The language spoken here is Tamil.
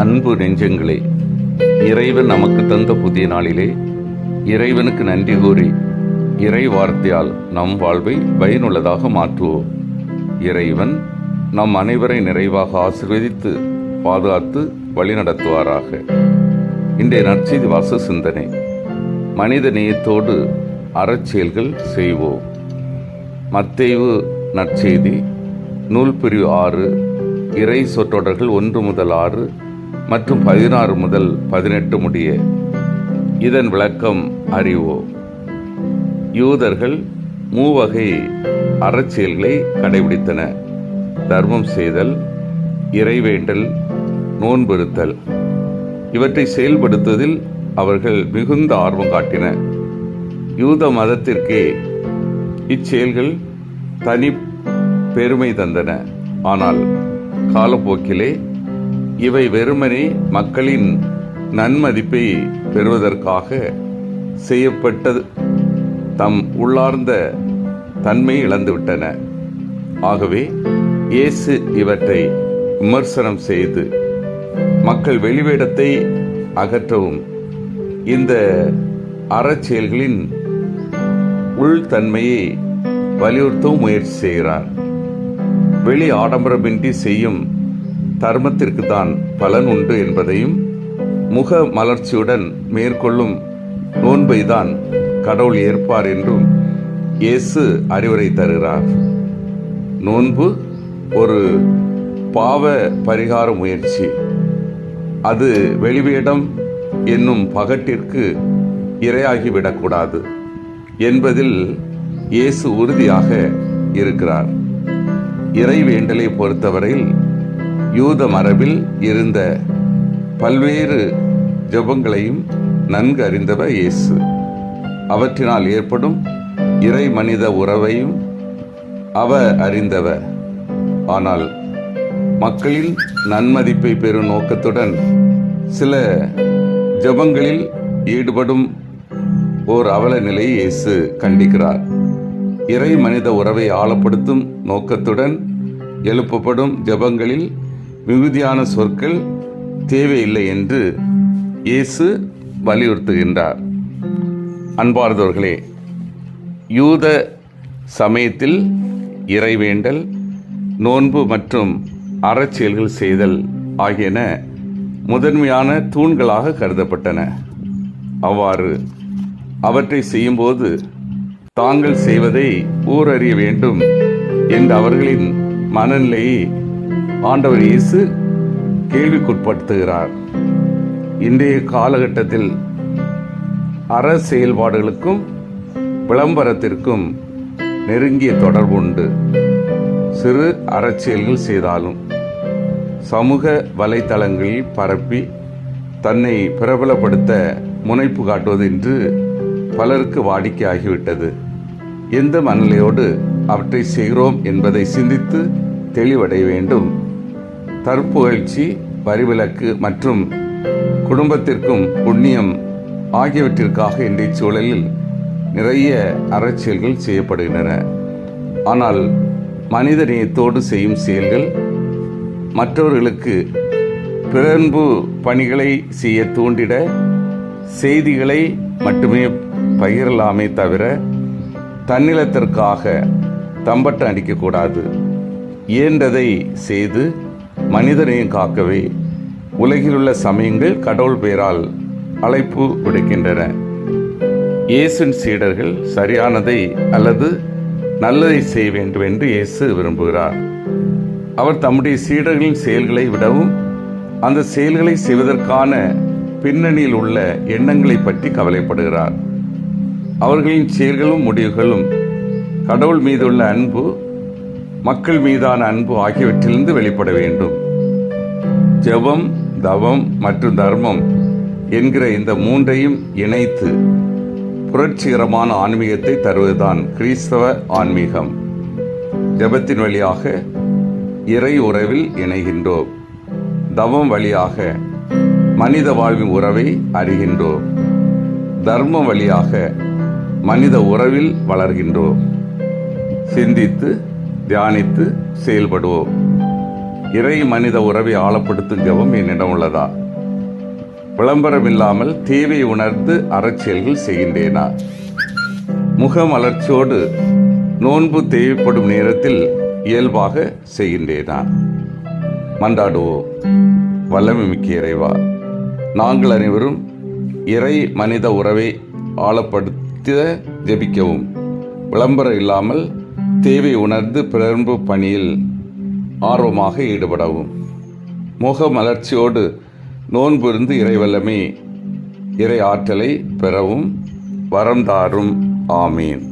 அன்பு நெஞ்சங்களே இறைவன் நமக்கு தந்த புதிய நாளிலே இறைவனுக்கு நன்றி கூறி இறை வார்த்தையால் நம் வாழ்வை பயனுள்ளதாக மாற்றுவோம். இறைவன் நம் அனைவரை நிறைவாக ஆசிர்வதித்து பாதுகாத்து வழிநடத்துவாராக. இன்றைய நற்செய்தி வாச சிந்தனை மனித நேயத்தோடு அறச்செயல்கள் செய்வோம். மத்தேவு நற்செய்தி நூல் பிரிவு ஆறு இறை சொற்றொடர்கள் ஒன்று முதல் ஆறு மற்றும் பதினாறு முதல் பதினெட்டு முடிய. இதன் விளக்கம் அறிவோம். யூதர்கள் மூவகை அறச்செயல்களை கடைபிடித்தன. தர்மம் செய்தல் இறைவேண்டல் நோன்பிருத்தல் இவற்றை செயல்படுத்துவதில் அவர்கள் மிகுந்த ஆர்வம் காட்டின. யூத மதத்திற்கே இச்செயல்கள் தனி பெருமை தந்தன. ஆனால் காலப்போக்கிலே இவை வெறுமனே மக்களின் நன்மதிப்பை பெறுவதற்காக செய்யப்பட்டது. தம் உள்ளார்ந்த தன்மை இழந்துவிட்டன. ஆகவே இயேசு இவற்றை விமர்சனம் செய்து மக்கள் வெளிவேடத்தை அகற்றவும் இந்த அறச்செயல்களின் உள்தன்மையை வலியுறுத்தவும் முயற்சி செய்கிறார். வெளி ஆடம்பரமின்றி செய்யும் தர்மத்திற்கு தான் பலன் உண்டு என்பதையும் முக மலர்ச்சியுடன் மேற்கொள்ளும் நோன்பை தான் கடவுள் ஏற்பார் என்றும் இயேசு அறிவுரை தருகிறார். நோன்பு ஒரு பாவ பரிகார முயற்சி. அது வெளிவேடம் என்னும் பகட்டிற்கு இரையாகிவிடக்கூடாது என்பதில் இயேசு உறுதியாக இருக்கிறார். இறை வேண்டலை பொறுத்தவரையில் யூத மரபில் இருந்த பல்வேறு ஜெபங்களையும் நன்கு அறிந்தவர் இயேசு. அவற்றினால் ஏற்படும் இறை மனித உறவையும் அவர் அறிந்தவர் ஆனால் மக்களின் நன்மதிப்பை பெறும் நோக்கத்துடன் சில ஜெபங்களில் ஈடுபடும் ஓர் அவல நிலையை இயேசு கண்டிக்கிறார். இறை மனித உறவை ஆழப்படுத்தும் நோக்கத்துடன் எழுப்பப்படும் ஜெபங்களில் மிகுதியான சொற்கள் தேவையில்லை என்று இயேசு வலியுறுத்துகின்றார். அன்பார்ந்தவர்களே யூத சமயத்தில் இறைவேண்டல் நோன்பு மற்றும் அறச்செயல்கள் செய்தல் ஆகியன முதன்மையான தூண்களாக கருதப்பட்டன. அவ்வாறு அவற்றை செய்யும்போது தாங்கள் செய்வதை ஊரறிய வேண்டும் என்ற அவர்களின் மனநிலையை ஆண்டவர் இயேசு கேள்விக்குட்படுத்துகிறார். இன்றைய காலகட்டத்தில் அற செயல்பாடுகளுக்கும் விளம்பரத்திற்கும் நெருங்கிய தொடர்பு உண்டு. சிறு அறச்செயல்கள் செய்தாலும் சமூக வலைத்தளங்களில் பரப்பி தன்னை பிரபலப்படுத்த முனைப்பு காட்டுவது என்று பலருக்கு வாடிக்கையாகிவிட்டது. எந்த மனநிலையோடு அவற்றை செய்கிறோம் என்பதை சிந்தித்து தெளிவடைய வேண்டும். தற்புகழ்ச்சி வரிவிலக்கு மற்றும் குடும்பத்திற்கும் புண்ணியம் ஆகியவற்றிற்காக இன்றைய சூழலில் நிறைய அறச்செயல்கள் செய்யப்படுகின்றன. ஆனால் மனித நேயத்தோடு செய்யும் செயல்கள் மற்றவர்களுக்கு பிறன்பு பணிகளை செய்ய தூண்டிட செய்திகளை மட்டுமே பகிரலாமே தவிர தன்னிலத்திற்காக தம்பட்டம் அடிக்கக்கூடாது. இயன்றதை செய்து மனிதனையும் காக்கவே உலகிலுள்ள சமயங்கள் கடவுள் பெயரால் அழைப்பு விடுக்கின்றன. இயேசின் சீடர்கள் சரியானதை அல்லது நல்லதை செய்ய வேண்டும் என்று இயேசு விரும்புகிறார். அவர் தம்முடைய சீடர்களின் செயல்களை விடவும் அந்த செயல்களை செய்வதற்கான பின்னணியில் உள்ள எண்ணங்களை பற்றி கவலைப்படுகிறார். அவர்களின் செயல்களும் முடிவுகளும் கடவுள் மீதுள்ள அன்பு மக்கள் மீதான அன்பு ஆகியவற்றிலிருந்து வெளிப்பட வேண்டும். ஜெபம் தவம் மற்றும் தர்மம் என்கிற இந்த மூன்றையும் இணைத்து புரட்சிகரமான ஆன்மீகத்தை தருவதுதான் கிறிஸ்தவ ஆன்மீகம். ஜெபத்தின் வழியாக இறை உறவில் இணைகின்றோம். தவம் வழியாக மனித வாழ்வின் உறவை அறிகின்றோம். தர்மம் வழியாக மனித உறவில் வளர்கின்றோம். சிந்தித்து தியானித்து செயல்படுவோம். இறை மனித உறவை ஆழப்படுத்தும் ஜெபம் என்னிடம் உள்ளதா? விளம்பரம் இல்லாமல் தீவை உணர்ந்து அறச்செயல்கள் செய்கின்றேனா? முகமலர்ச்சியோடு நோன்பு தேவைப்படும் நேரத்தில் இயல்பாக செய்கின்றேனா? மன்றாடுவோம். வல்லமை மிக்க இறைவா நாங்கள் அனைவரும் இறை மனித உறவை ஆழப்படுத்த ஜெபிக்கவும். விளம்பரம் இல்லாமல் தேவை உணர்ந்து பிறன்பு பணியில் ஆர்வமாக ஈடுபடவும். முக மலர்ச்சியோடு நோன்பிருந்து இறைவல்லமே இறை ஆற்றலை பெறவும் வரம் தாரும். ஆமீன்.